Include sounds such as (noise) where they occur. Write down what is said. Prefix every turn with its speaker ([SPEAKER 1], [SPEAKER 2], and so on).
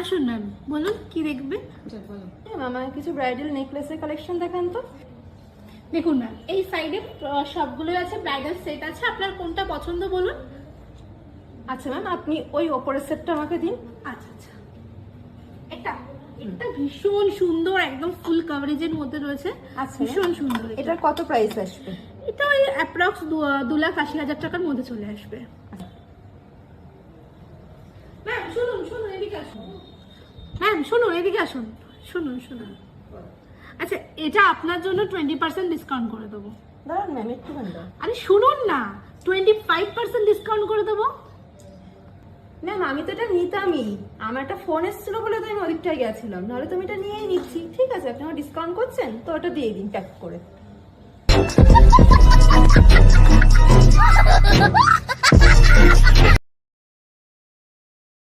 [SPEAKER 1] আসুন ম্যাম বলুন কি দেখবে?
[SPEAKER 2] যাক, বলো।
[SPEAKER 3] ম্যাম আমাকে কিছু ব্রাইডাল নেকলেসের কালেকশন দেখান তো।
[SPEAKER 1] দেখুন ম্যাম এই সাইডে সবগুলোই আছে ব্রাইডাল সেট আছে আপনার কোনটা পছন্দ বলুন?
[SPEAKER 3] আচ্ছা ম্যাম আপনি ওই ওপরের সেটটা আমাকে দিন।
[SPEAKER 1] আচ্ছা আচ্ছা। এটা এটা ভীষণ সুন্দর একদম ফুল কভারেজের মধ্যে রয়েছে।
[SPEAKER 3] আচ্ছা।
[SPEAKER 1] ভীষণ সুন্দর এটা।
[SPEAKER 3] এটার কত প্রাইস আসবে?
[SPEAKER 1] এটা ওই অ্যাপ্রক্স দু লাখ আশি হাজার টাকার মধ্যে চলে আসবে। ম্যাম শুনুন শুনুন এদিকে আসুন। ম্যাম শুনুন এদিকে আসুন। শুনুন শুনুন। আচ্ছা এটা আপনার জন্য টোয়েন্টি পার্সেন্ট ডিসকাউন্ট করে দেবো।
[SPEAKER 3] দাঁড়ান ম্যাম একটু
[SPEAKER 1] আরে শুনুন না। টোয়েন্টি ফাইভ পার্সেন্ট ডিসকাউন্ট করে দেবো।
[SPEAKER 3] ম্যাম আমি তো এটা নিতামই। আমার একটা ফোন এসেছিল বলে তো আমি ওদিকটায় গেছিলাম। নাহলে তো আমি এটা নিয়েই নিচ্ছি। ঠিক আছে আপনি আমার ডিসকাউন্ট করছেন তো ওটা দিয়ে দিন প্যাক করে। (laughs)